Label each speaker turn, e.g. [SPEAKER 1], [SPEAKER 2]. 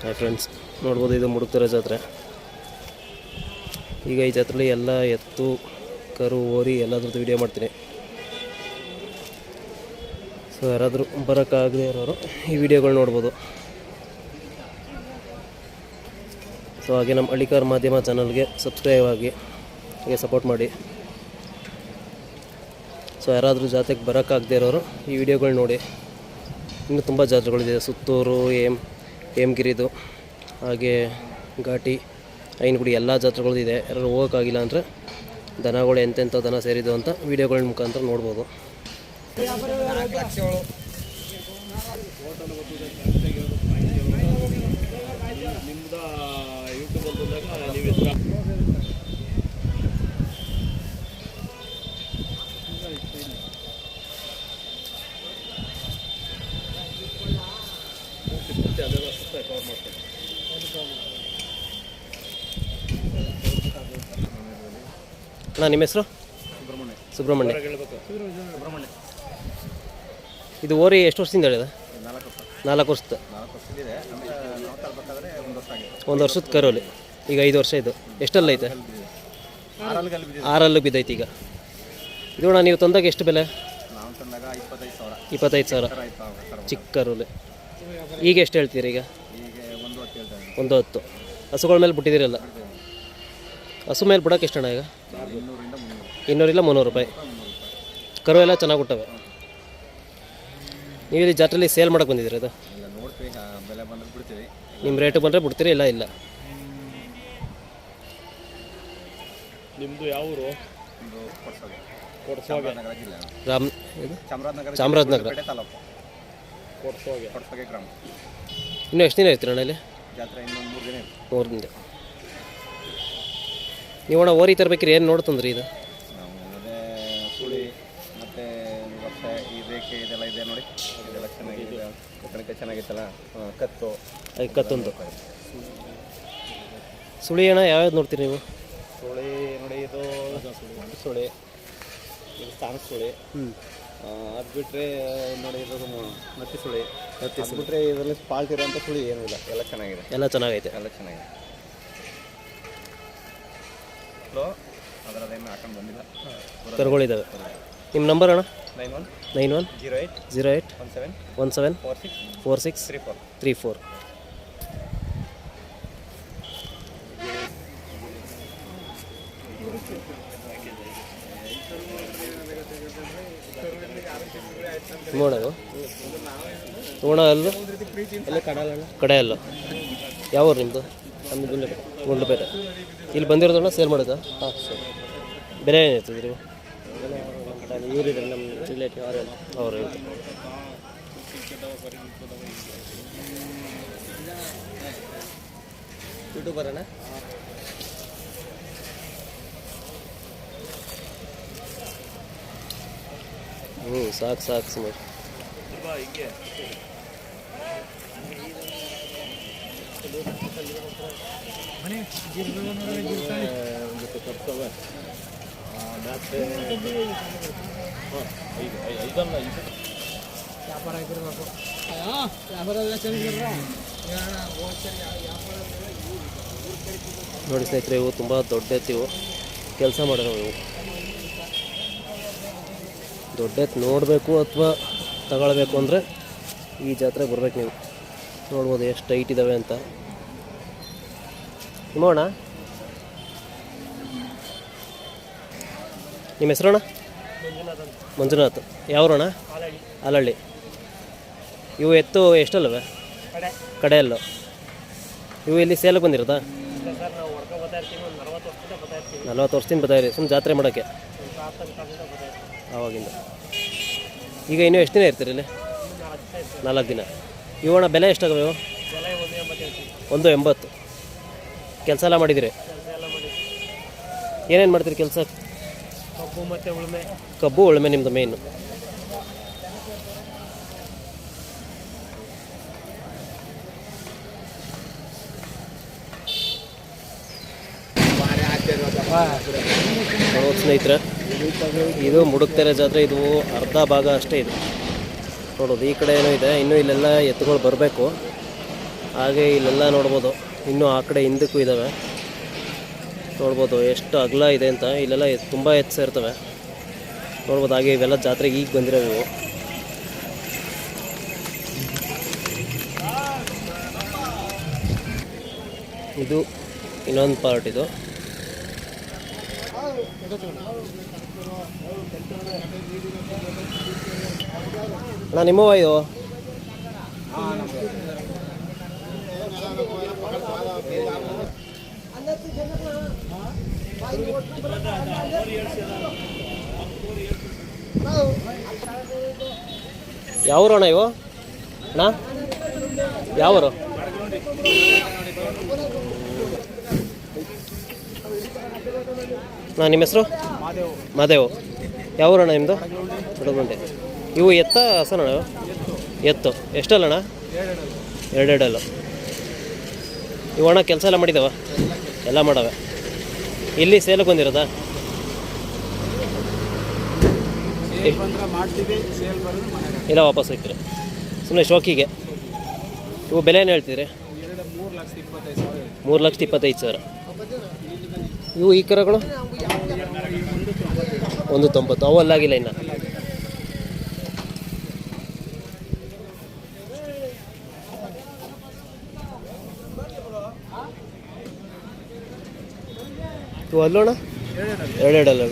[SPEAKER 1] Hi friends ನೋಡ್ಬೋದು ಇದು ಮುಡುಕ್ತಿರೋ ಜಾತ್ರೆ. ಈಗ ಈ ಜಾತ್ರೆಲಿ ಎಲ್ಲ ಎತ್ತು, ಕರು, ಓರಿ ಎಲ್ಲದ್ರದ್ದು ವಿಡಿಯೋ ಮಾಡ್ತೀನಿ. ಸೊ ಯಾರಾದರೂ ಬರೋಕ್ಕಾಗದೇ ಇರೋರು ಈ ವಿಡಿಯೋಗಳು ನೋಡ್ಬೋದು. ಸೊ ಹಾಗೆ ನಮ್ಮ ಹಳ್ಳಿಕಾರ್ ಮಾಧ್ಯಮ ಚಾನಲ್ಗೆ ಸಬ್ಸ್ಕ್ರೈಬ್ ಆಗಿ, ಹಾಗೆ ಸಪೋರ್ಟ್ ಮಾಡಿ. ಸೊ ಯಾರಾದರೂ ಜಾತ್ರೆಗೆ ಬರೋಕ್ಕಾಗದೇ ಇರೋರು ಈ ವಿಡಿಯೋಗಳು ನೋಡಿ. ಇನ್ನೂ ತುಂಬ ಜಾತ್ರೆಗಳಿದೆ. ಸುತ್ತೂರು, ಏಮ್ ಹೇಮಗಿರಿದು, ಹಾಗೆ ಘಾಟಿ, ಐನಗುಡಿ ಎಲ್ಲ ಜಾತ್ರೆಗಳು ಇದೆ. ಯಾರು ಹೋಗೋಕ್ಕಾಗಿಲ್ಲ ಅಂದರೆ ದನಗಳು ಎಂತೆಂಥ ದನ ಸೇರಿದ್ದು ಅಂತ ವೀಡಿಯೋಗಳ ಮುಖಾಂತರ ನೋಡ್ಬೋದು. ಅಣ್ಣ, ನಿಮ್ಮ ಹೆಸರು? ಸುಬ್ರಹ್ಮಣ್ಯ. ಸುಬ್ರಹ್ಮಣ್ಯ ಇದು ಓರಿ ಎಷ್ಟು ವರ್ಷದಿಂದ ಹೇಳಿದೆ? ನಾಲ್ಕು ವರ್ಷದ ಒಂದು ವರ್ಷದ ಕರೋಲಿ. ಈಗ ಐದು ವರ್ಷ ಇದು. ಎಷ್ಟಲ್ಲ ಐತೆ? ಆರಲ್ಲೂ ಬಿದ್ದೈತೆ ಈಗ. ಇದು ಅಣ್ಣ, ನೀವು ತಂದಾಗ ಎಷ್ಟು ಬೆಲೆ?
[SPEAKER 2] ಇಪ್ಪತ್ತೈದು ಸಾವಿರ.
[SPEAKER 1] ಚಿಕ್ಕ ಕರೋಲಿ. ಈಗ ಎಷ್ಟು ಹೇಳ್ತೀರಿ ಈಗ?
[SPEAKER 2] ಒಂದು ಹತ್ತು.
[SPEAKER 1] ಹಸುಗಳ ಮೇಲೆ ಬಿಟ್ಟಿದ್ದೀರಲ್ಲ ಹಸು ಮೇಲೆ ಬಿಡೋಕೆ ಎಷ್ಟು ಹಣ ಈಗ?
[SPEAKER 2] ಇನ್ನೂರಿಂದ ಮುನ್ನೂರು
[SPEAKER 1] ಇನ್ನೂರಿಲ್ಲ ಮುನ್ನೂರು ರೂಪಾಯಿ. ಕರು ಎಲ್ಲ ಚೆನ್ನಾಗಿ ಹುಟ್ಟವೆ. ನೀವು ಇಲ್ಲಿ ಜಾತ್ರೆಲಿ ಸೇಲ್ ಮಾಡೋಕೆ ಬಂದಿದ್ದೀರಿ ಅದು ನಿಮ್ಮ ರೇಟ್ ಬಂದರೆ ಬಿಡ್ತೀರಿ ಇಲ್ಲ ಇಲ್ಲ?
[SPEAKER 3] ನಿಮ್ಮದು ಯಾವ ಊರು?
[SPEAKER 1] ರಾಮ್ ಇದು?
[SPEAKER 2] ಚಾಮರಾಜನಗರ.
[SPEAKER 1] ಇನ್ನೂ ಎಷ್ಟು ದಿನ ಇರ್ತೀರ ಅಣ್ಣ ಇಲ್ಲಿ?
[SPEAKER 2] ಜಾತ್ರೆ ಇನ್ನೊಂದು ಮೂರು ದಿನ ಇರುತ್ತೆ
[SPEAKER 1] ಮೂರು ದಿನ ನೀವು ಅಣ್ಣ ಓರಿ ತರ್ಬೇಕ್ರಿ ಏನು ನೋಡ್ತಂದ್ರಿ ಇದು?
[SPEAKER 2] ನಾವು ಅದೇ ಸುಳಿ ಮತ್ತು ವರ್ಷ ಈ ರೇಖೆ ಇದೆಲ್ಲ ಇದೆ ನೋಡಿ. ಇದೆಲ್ಲ ಚೆನ್ನಾಗಿದೆ. ಕತ್ತರಿಕೆ ಚೆನ್ನಾಗಿತ್ತಲ್ಲ? ಆ, ಕತ್ತು.
[SPEAKER 1] ಅದು ಕತ್ತೊಂದು. ಸುಳಿ ಅಣ್ಣ ಯಾವ್ಯಾವ್ದು ನೋಡ್ತೀರಿ ನೀವು?
[SPEAKER 2] ಸುಳಿ ನೋಡಿ ಇದು ಸುಳಿ. ಇದು ಸ್ಥಾನ ಸುಳಿ.
[SPEAKER 1] ಹ್ಞೂ
[SPEAKER 2] ಅದು ಬಿಟ್ಟರೆ ನೋಡಿ ಇದು ಮತ್ತೆ ಸುಳಿ. ಮತ್ತೆ ಬಿಟ್ಟರೆ ಇದರಲ್ಲಿ ಫಾಲ್ಟ್ ಇರೋಂಥ ಸುಳಿ ಏನೂ ಇಲ್ಲ. ಎಲ್ಲ ಚೆನ್ನಾಗಿದೆ.
[SPEAKER 1] ಎಲ್ಲ ಚೆನ್ನಾಗೈತೆ.
[SPEAKER 2] ಎಲ್ಲ ಚೆನ್ನಾಗಿದೆ. ಹಾಕೊಂಡು ಬಂದಿಲ್ಲ
[SPEAKER 1] ಕರುಗಳಿದ್ದಾವೆ. ನಿಮ್ಮ ನಂಬರ್ ಅಣ್ಣ?
[SPEAKER 2] Nine one
[SPEAKER 1] nine one
[SPEAKER 2] zero eight
[SPEAKER 1] zero eight
[SPEAKER 2] one seven
[SPEAKER 1] one seven
[SPEAKER 2] four six
[SPEAKER 1] four six
[SPEAKER 2] three four.
[SPEAKER 1] Three four. ನೋಡೋದು. ನೋಡ ಅಲ್ಲೂ? ಕಡೆ ಅಲ್ಲ ಯಾವ ನಿಮ್ಮದು ನಮ್ಮದು ಗುಂಡ್ಲಪೇಟೆ. ಗುಂಡ್ಲಪೇಟೆ ಇಲ್ಲಿ ಬಂದಿರೋದನ್ನ ಸೇಲ್ ಮಾಡೋದು? ಹಾಂ ಸರ್ ಬೆಲೆ ಏನು ಹೇಳ್ತಿದ್ರಿ ನೀವು
[SPEAKER 2] ಇವರಿದ್ದಾರೆ ನಮ್ಮ ರಿಲೇಟಿವ್ ಅವರೆಲ್ಲ
[SPEAKER 1] ಅವ್ರು ಹೇಳ್ತಾರೆ.
[SPEAKER 2] ಯೂಟ್ಯೂಬರ್ ಅಣ್ಣ
[SPEAKER 1] ಹ್ಞೂ ಸಾಕು ಸಾಕು ಸುಮಾರು.
[SPEAKER 3] ಮತ್ತೆ ಇದಲ್ಲ ಇದು
[SPEAKER 1] ನೋಡಿ ಸ್ನೇಹಿತರೆ, ಇವು ತುಂಬ ದೊಡ್ಡ ಎತ್ತಿವು ಕೆಲಸ ಮಾಡೋದು ಇವು. ದೊಡ್ಡ ನೋಡಬೇಕು ಅಥವಾ ತಗೊಳ್ಬೇಕು ಅಂದರೆ ಈ ಜಾತ್ರೆಗೆ ಬರ್ಬೇಕು ನೀವು. ನೋಡ್ಬೋದು ಎಷ್ಟು ಟೈಟ್ ಇದ್ದಾವೆ ಅಂತ. ನೋಡೋಣ ನಿಮ್ಮ ಹೆಸರಣ್ಣ? ಮಂಜುನಾಥ್. ಯಾವಣ ಅಲಹಳ್ಳಿ ಇವು ಎತ್ತು ಎಷ್ಟಲ್ಲವೆ? ಕಡೆಯಲ್ಲೋ. ಇವು ಇಲ್ಲಿ ಸೇಲಕ್ಕೆ ಬಂದಿರೋದಾ? ನಲ್ವತ್ತು ವರ್ಷದಿಂದ ಬರ್ತಾಯಿರಿ ಸುಮ್ಮನೆ ಜಾತ್ರೆ ಮಾಡೋಕ್ಕೆ? ಆವಾಗಿಂದ. ಈಗ ಇನ್ನೂ ಎಷ್ಟು ದಿನ ಇರ್ತೀರಿ ಇಲ್ಲಿ? ನಾಲ್ಕು ದಿನ. ಇವಣ್ಣ ಬೆಲೆ ಎಷ್ಟಾಗವೆ ಇವು? ಒಂದು ಎಂಬತ್ತು. ಕೆಲಸ ಎಲ್ಲ ಮಾಡಿದಿರಿ ಏನೇನು ಮಾಡ್ತೀರಿ ಕೆಲಸ?
[SPEAKER 3] ಕಬ್ಬು ಮತ್ತೆ ಉಳುಮೆ
[SPEAKER 1] ಕಬ್ಬು ನಿಮ್ಮದು ಮೇಯ್ನು ಸ್ನೇಹಿತರೆ, ಇದು ಮುಡುಕ್ತೆರೆ ಜಾತ್ರೆ, ಇದು ಅರ್ಧ ಭಾಗ ಅಷ್ಟೇ ಇದು. ನೋಡೋದು. ಈ ಕಡೆ ಏನೂ ಇದೆ, ಇನ್ನೂ ಇಲ್ಲೆಲ್ಲ ಎತ್ತುಗಳು ಬರಬೇಕು. ಹಾಗೆ ಇಲ್ಲೆಲ್ಲ ನೋಡ್ಬೋದು. ಇನ್ನೂ ಆ ಕಡೆ ಹಿಂದಕ್ಕೂ ಇದ್ದಾವೆ ನೋಡ್ಬೋದು, ಎಷ್ಟು ಅಗಲ ಇದೆ ಅಂತ. ಇಲ್ಲೆಲ್ಲ ತುಂಬ ಎತ್ತು ಇರ್ತವೆ. ನೋಡ್ಬೋದು, ಹಾಗೆ ಇವೆಲ್ಲ ಜಾತ್ರೆಗೆ ಈಗ ಬಂದಿರೋವು ನೀವು ಇದು ಇನ್ನೊಂದು ಪಾರ್ಟ್ ಇದು. ಅಣ್ಣ ನಿಮ್ಮವ ಇದು? ಯಾವೂರು ಅಣ್ಣ ಇವು? ಅಣ್ಣ ಯಾವರು? ನಾ ನಿಮ್ಮ ಹೆಸರು? ಮಾದೇವ್. ಯಾವ ಊರಣ್ಣ ನಿಮ್ಮದು ಹುಡುಗುಂಡೆ ಇವು ಎತ್ತ ಹಸನಣ್ಣ? ಎತ್ತು. ಎಷ್ಟಲ್ಲಣ್ಣ? ಎರಡೆರಡಲ್ಲ. ಇವು ಅಣ್ಣ ಕೆಲಸ ಎಲ್ಲ ಮಾಡಿದ್ದಾವ ಎಲ್ಲ ಮಾಡವೆ. ಇಲ್ಲಿ ಸೇಲಕ್ಕೆ ಬಂದಿರೋದಾ? ಇಲ್ಲ ವಾಪಸ್ ಹೋಗ್ತೀರಿ? ಸುಮ್ಮನೆ ಶೋಕಿಗೆ. ಇವು ಬೆಲೆ ಏನು
[SPEAKER 2] ಸಾವಿರ
[SPEAKER 1] ಮೂರು ಲಕ್ಷದ ಇಪ್ಪತ್ತೈದು ಸಾವಿರ. ಇವು ಈ ಕರಗಳು? ಒಂದು ತೊಂಬತ್ತು. ಅವು ಅಲ್ಲಾಗಿಲ್ಲ ಇನ್ನು. ಅಲ್ಲೋಣ? ಎರಡೆರಡಲ್ಲ